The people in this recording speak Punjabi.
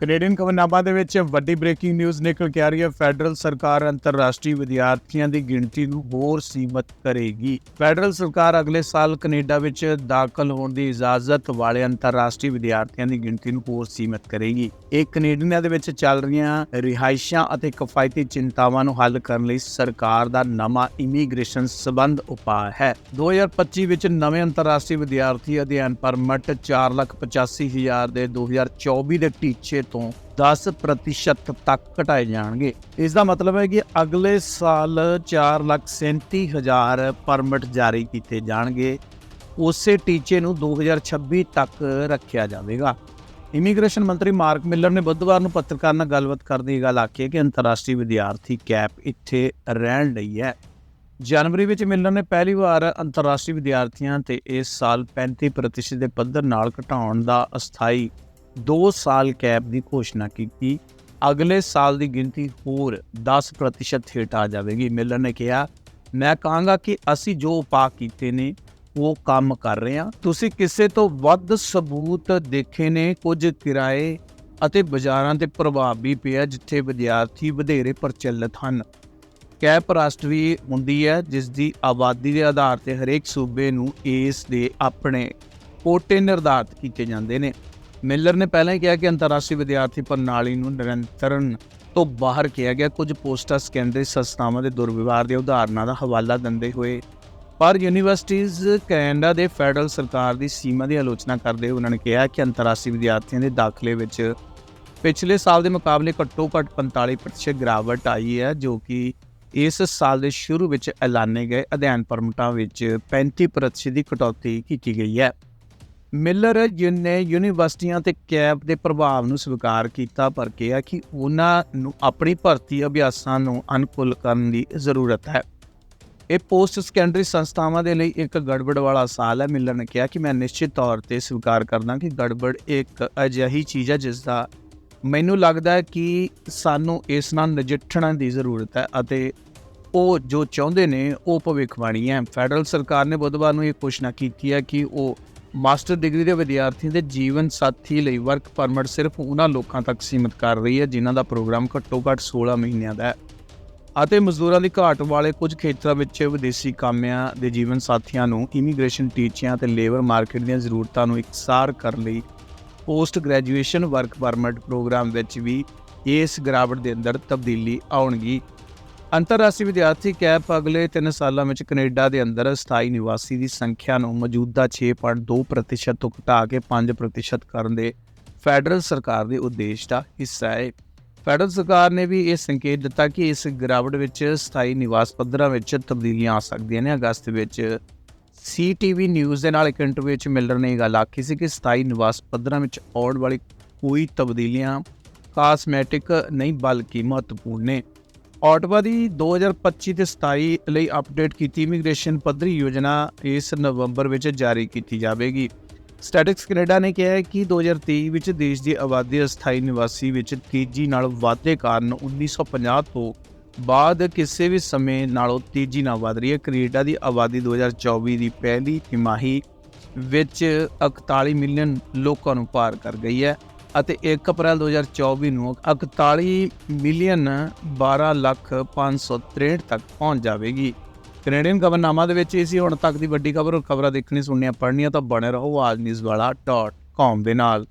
ਕੈਨੇਡੀਅਨ ਖਬਰਨਾਮਾ ਦੇ ਵਿੱਚ ਵੱਡੀ ਬ੍ਰੇਕਿੰਗ ਨਿਊਜ਼ ਨਿਕਲ ਕੇ ਆ ਰਹੀ ਹੈ। ਫੈਡਰਲ ਸਰਕਾਰ ਅੰਤਰਰਾਸ਼ਟਰੀ ਵਿਦਿਆਰਥੀਆਂ ਦੀ ਗਿਣਤੀ ਨੂੰ ਹੋਰ ਸੀਮਤ ਕਰੇਗੀ। ਫੈਡਰਲ ਸਰਕਾਰ ਅਗਲੇ ਸਾਲ ਕੈਨੇਡਾ ਵਿੱਚ ਦਾਖਲ ਹੋਣ ਦੀ ਇਜਾਜ਼ਤ ਵਾਲੇ ਅੰਤਰਰਾਸ਼ਟਰੀ ਵਿਦਿਆਰਥੀਆਂ ਦੀ ਗਿਣਤੀ ਨੂੰ ਹੋਰ ਸੀਮਤ ਕਰੇਗੀ। ਇਹ ਕੈਨੇਡੀਅਨਾਂ ਦੇ ਵਿੱਚ ਚੱਲ ਰਹੀਆਂ ਰਿਹਾਇਸ਼ਾਂ ਅਤੇ ਕਿਫਾਇਤੀ ਚਿੰਤਾਵਾਂ ਨੂੰ ਹੱਲ ਕਰਨ ਲਈ ਸਰਕਾਰ ਦਾ ਨਵਾਂ ਇਮੀਗ੍ਰੇਸ਼ਨ ਸਬੰਧ ਉਪਾਅ ਹੈ। 2025 ਵਿੱਚ ਨਵੇਂ ਅੰਤਰਰਾਸ਼ਟਰੀ ਵਿਦਿਆਰਥੀ ਅਧਿਐਨ ਪਰਮਿਟ 485000 ਦੇ 2024 ਦੇ ਟੀਚੇ ਤੋਂ 10% ਤੱਕ ਘਟਾਏ ਜਾਣਗੇ। ਇਸ ਦਾ ਮਤਲਬ ਹੈ ਕਿ ਅਗਲੇ ਸਾਲ 437000 ਪਰਮਿਟ ਜਾਰੀ ਕੀਤੇ ਜਾਣਗੇ। ਉਸੇ ਟੀਚੇ ਨੂੰ 2026 ਤੱਕ ਰੱਖਿਆ ਜਾਵੇਗਾ। ਇਮੀਗ੍ਰੇਸ਼ਨ ਮੰਤਰੀ ਮਾਰਕ ਮਿਲਰ ਨੇ ਬੁੱਧਵਾਰ ਨੂੰ ਪੱਤਰਕਾਰਾਂ ਨਾਲ ਗੱਲਬਾਤ ਕਰਦੀ ਇਹ ਗੱਲ ਆਖੀ ਹੈ ਕਿ ਅੰਤਰਰਾਸ਼ਟਰੀ ਵਿਦਿਆਰਥੀ ਕੈਪ ਇੱਥੇ ਰਹਿਣ ਲਈ ਹੈ। ਜਨਵਰੀ ਵਿੱਚ ਮਿਲਰ ਨੇ ਪਹਿਲੀ ਵਾਰ ਅੰਤਰਰਾਸ਼ਟਰੀ ਵਿਦਿਆਰਥੀਆਂ ਤੇ ਇਸ ਸਾਲ 35% ਦੇ ਪੱਧਰ ਨਾਲ ਘਟਾਉਣ ਦਾ ਅਸਥਾਈ 2 ਸਾਲ ਕੈਪ ਦੀ ਘੋਸ਼ਣਾ ਕੀਤੀ। ਅਗਲੇ ਸਾਲ ਦੀ ਗਿਣਤੀ ਹੋਰ 10% ਹੇਠ ਆ ਜਾਵੇਗੀ। ਮਿਲਰ ਨੇ ਕਿਹਾ, ਮੈਂ ਕਹਾਂਗਾ ਕਿ ਅਸੀਂ ਜੋ ਉਪਾਅ ਕੀਤੇ ਨੇ, ਉਹ ਕੰਮ ਕਰ ਰਹੇ ਹਾਂ। ਤੁਸੀਂ ਕਿਸੇ ਤੋਂ ਵੱਧ ਸਬੂਤ ਦੇਖੇ ਨੇ, ਕੁਝ ਕਿਰਾਏ ਅਤੇ ਬਾਜ਼ਾਰਾਂ ਤੇ ਪ੍ਰਭਾਵ ਵੀ ਪਿਆ ਜਿੱਥੇ ਵਿਦਿਆਰਥੀ ਵਧੇਰੇ ਪ੍ਰਚਲਿਤ ਹਨ। ਕੈਪ ਰਾਸ਼ਟਰੀ ਹੁੰਦੀ ਹੈ, ਜਿਸ ਦੀ ਆਬਾਦੀ ਦੇ ਆਧਾਰ ਤੇ ਹਰੇਕ ਸੂਬੇ ਨੂੰ ਇਸ ਦੇ ਆਪਣੇ ਕੋਟੇ ਨਿਰਧਾਰਤ ਕੀਤੇ ਜਾਂਦੇ ਨੇ। ਮਿਲਰ ਨੇ ਪਹਿਲਾਂ ਹੀ ਕਿਹਾ ਕਿ ਅੰਤਰਰਾਸ਼ਟਰੀ ਵਿਦਿਆਰਥੀ ਪ੍ਰਣਾਲੀ ਨੂੰ ਨਿਰੰਤਰਨ ਤੋਂ ਬਾਹਰ ਕਿਹਾ ਗਿਆ। ਕੁਝ ਪੋਸਟਾਂ ਸੈਕੰਡਰੀ ਸੰਸਥਾਵਾਂ ਦੇ ਦੁਰਵਿਵਹਾਰ ਦੀਆਂ ਉਦਾਹਰਨਾਂ ਦਾ ਹਵਾਲਾ ਦਿੰਦੇ ਹੋਏ, ਪਰ ਯੂਨੀਵਰਸਿਟੀਆਂ ਕੈਨੇਡਾ ਦੇ ਫੈਡਰਲ ਸਰਕਾਰ ਦੀ ਸੀਮਾ ਦੀ ਆਲੋਚਨਾ ਕਰਦੇ ਹੋਏ ਉਹਨਾਂ ਨੇ ਕਿਹਾ ਕਿ ਅੰਤਰਰਾਸ਼ਟਰੀ ਵਿਦਿਆਰਥੀਆਂ ਦੇ ਦਾਖਲੇ ਵਿੱਚ ਪਿਛਲੇ ਸਾਲ ਦੇ ਮੁਕਾਬਲੇ ਘੱਟੋ ਘੱਟ 45% ਗਿਰਾਵਟ ਆਈ ਹੈ, ਜੋ ਕਿ ਇਸ ਸਾਲ ਦੇ ਸ਼ੁਰੂ ਵਿੱਚ ਐਲਾਨੇ ਗਏ ਅਧਿਐਨ ਪਰਮਟਾਂ ਵਿੱਚ 35% ਦੀ ਕਟੌਤੀ ਕੀਤੀ ਗਈ ਹੈ। ਮਿਲਰ ਨੇ ਯੂਨੀਵਰਸਿਟੀਆਂ ਤੇ ਕੈਪ ਦੇ ਪ੍ਰਭਾਵ ਨੂੰ ਸਵੀਕਾਰ ਕੀਤਾ, ਪਰ ਕਿਹਾ ਕਿ ਉਹਨਾਂ ਨੂੰ ਆਪਣੀ ਭਰਤੀ ਅਭਿਆਸਾਂ ਨੂੰ ਅਨੁਕੂਲ ਕਰਨ ਦੀ ਜ਼ਰੂਰਤ ਹੈ। ਇਹ ਪੋਸਟ ਸੈਕੰਡਰੀ ਸੰਸਥਾਵਾਂ ਦੇ ਲਈ ਇੱਕ ਗੜਬੜ ਵਾਲਾ ਸਾਲ ਹੈ। ਮਿਲਰ ਨੇ ਕਿਹਾ ਕਿ ਮੈਂ ਨਿਸ਼ਚਿਤ ਤੌਰ ਤੇ ਸਵੀਕਾਰ ਕਰਦਾ ਕਿ ਗੜਬੜ ਇੱਕ ਅਜਿਹੀ ਚੀਜ਼ ਹੈ, ਜਿਸ ਦਾ ਮੈਨੂੰ ਲੱਗਦਾ ਹੈ ਕਿ ਸਾਨੂੰ ਇਸ ਨਾਲ ਨਜਿੱਠਣ ਦੀ ਜ਼ਰੂਰਤ ਹੈ ਅਤੇ ਉਹ ਜੋ ਚਾਹੁੰਦੇ ਨੇ, ਉਹ ਭਵਿੱਖਬਾਣੀ ਹੈ। ਫੈਡਰਲ ਸਰਕਾਰ ਨੇ ਬੁੱਧਵਾਰ ਨੂੰ ਇਹ ਘੋਸ਼ਣਾ ਕੀਤੀ ਹੈ ਕਿ ਉਹ ਮਾਸਟਰ ਡਿਗਰੀ ਦੇ ਵਿਦਿਆਰਥੀਆਂ ਦੇ ਜੀਵਨ ਸਾਥੀ ਲਈ ਵਰਕ ਪਰਮਿਟ ਸਿਰਫ ਉਹਨਾਂ ਲੋਕਾਂ ਤੱਕ ਸੀਮਿਤ ਕਰ ਰਹੀ ਹੈ ਜਿਨ੍ਹਾਂ ਦਾ ਪ੍ਰੋਗਰਾਮ ਘੱਟੋ ਘੱਟ 16 ਮਹੀਨਿਆਂ ਦਾ ਹੈ। ਅਤੇ ਮਜ਼ਦੂਰਾਂ ਦੀ ਘਾਟ ਵਾਲੇ ਕੁਝ ਖੇਤਰਾਂ ਵਿੱਚ ਵਿਦੇਸ਼ੀ ਕਾਮਿਆਂ ਦੇ ਜੀਵਨ ਸਾਥੀਆਂ ਨੂੰ ਇਮੀਗ੍ਰੇਸ਼ਨ ਟੀਚਿਆਂ ਤੇ ਲੇਬਰ ਮਾਰਕੀਟ ਦੀਆਂ ਜ਼ਰੂਰਤਾਂ ਨੂੰ ਇਕਸਾਰ ਕਰਨ ਲਈ post graduation work permit program ਵਿੱਚ ਵੀ ਇਸ ਗਿਰਾਵਟ ਦੇ ਅੰਦਰ ਤਬਦੀਲੀ ਆਉਣਗੀ। ਅੰਤਰਰਾਸ਼ਟਰੀ ਵਿਦਿਆਰਥੀ ਕੈਪ ਅਗਲੇ 3 ਸਾਲਾਂ ਵਿੱਚ ਕੈਨੇਡਾ ਦੇ ਅੰਦਰ ਸਥਾਈ ਨਿਵਾਸੀ ਦੀ ਸੰਖਿਆ ਨੂੰ ਮੌਜੂਦਾ 6.2% ਤੋਂ ਘਟਾ ਕੇ 5% ਕਰਨ ਦੇ ਫੈਡਰਲ ਸਰਕਾਰ ਦੇ ਉਦੇਸ਼ ਦਾ ਹਿੱਸਾ ਹੈ ਫੈਡਰਲ ਸਰਕਾਰ ਨੇ ਵੀ ਇਹ ਸੰਕੇਤ ਦਿੱਤਾ ਕਿ ਇਸ ਗਿਰਾਵਟ ਵਿੱਚ ਸਥਾਈ ਨਿਵਾਸ ਪੱਧਰਾਂ ਵਿੱਚ ਤਬਦੀਲੀਆਂ ਆ ਸਕਦੀਆਂ ਨੇ। ਅਗਸਤ ਵਿੱਚ ਸੀਟੀਵੀ ਨਿਊਜ਼ ਦੇ ਨਾਲ ਇੱਕ ਇੰਟਰਵਿਊ ਵਿੱਚ ਮਿਲਰ ਨੇ ਇਹ ਗੱਲ ਆਖੀ ਸੀ ਕਿ ਸਥਾਈ ਨਿਵਾਸ ਪੱਧਰਾਂ ਵਿੱਚ ਆਉਣ ਵਾਲੀ ਕੋਈ ਤਬਦੀਲੀਆਂ ਕਾਸਮੈਟਿਕ ਨਹੀਂ, ਬਲਕਿ ਮਹੱਤਵਪੂਰਨ ਨੇ। ਆਟਵਾ ਦੀ 2025 ਤੇ 27 ਲਈ ਅਪਡੇਟ ਕੀਤੀ ਇਮੀਗ੍ਰੇਸ਼ਨ ਪੱਧਰੀ ਯੋਜਨਾ ਇਸ ਨਵੰਬਰ ਵਿੱਚ ਜਾਰੀ ਕੀਤੀ ਜਾਵੇਗੀ। ਸਟੈਟਿਕਸ ਕੈਨੇਡਾ ਨੇ ਕਿਹਾ ਹੈ ਕਿ 2023 ਵਿੱਚ ਦੇਸ਼ ਦੀ ਆਬਾਦੀ ਅਸਥਾਈ ਨਿਵਾਸੀ ਵਿੱਚ ਤੇਜ਼ੀ ਨਾਲ ਵਾਧੇ ਕਾਰਨ 1950 ਤੋਂ ਬਾਅਦ ਕਿਸੇ ਵੀ ਸਮੇਂ ਨਾਲੋਂ ਤੇਜ਼ੀ ਨਾਲ ਵਧ ਰਹੀ ਹੈ। ਕੈਨੇਡਾ ਦੀ ਆਬਾਦੀ 2024 ਦੀ ਪਹਿਲੀ ਤਿਮਾਹੀ ਵਿੱਚ 41 ਮਿਲੀਅਨ ਲੋਕਾਂ ਨੂੰ ਪਾਰ ਕਰ ਗਈ ਹੈ। ਅਤੇ 1 ਅਪ੍ਰੈਲ 2024 ਨੂੰ 41 ਮਿਲੀਅਨ 12 ਲੱਖ 563 ਤੱਕ ਪਹੁੰਚ ਜਾਵੇਗੀ। ਕੈਨੇਡੀਅਨ ਖਬਰਨਾਮਾ ਦੇ ਵਿੱਚ ਇਹ ਸੀ, ਹੁਣ ਤੱਕ ਦੀ ਵੱਡੀ ਖਬਰ ਔਰ ਖਬਰਾਂ ਦੇਖਣੀ ਸੁਣਨੀਆਂ, ਪੜ੍ਹਨੀਆਂ, ਤਾਂ ਬਣੇ ਰਹੋ ਆਜ ਨਿਊਜ਼ ਵਾਲਾ .com ਦੇ ਨਾਲ।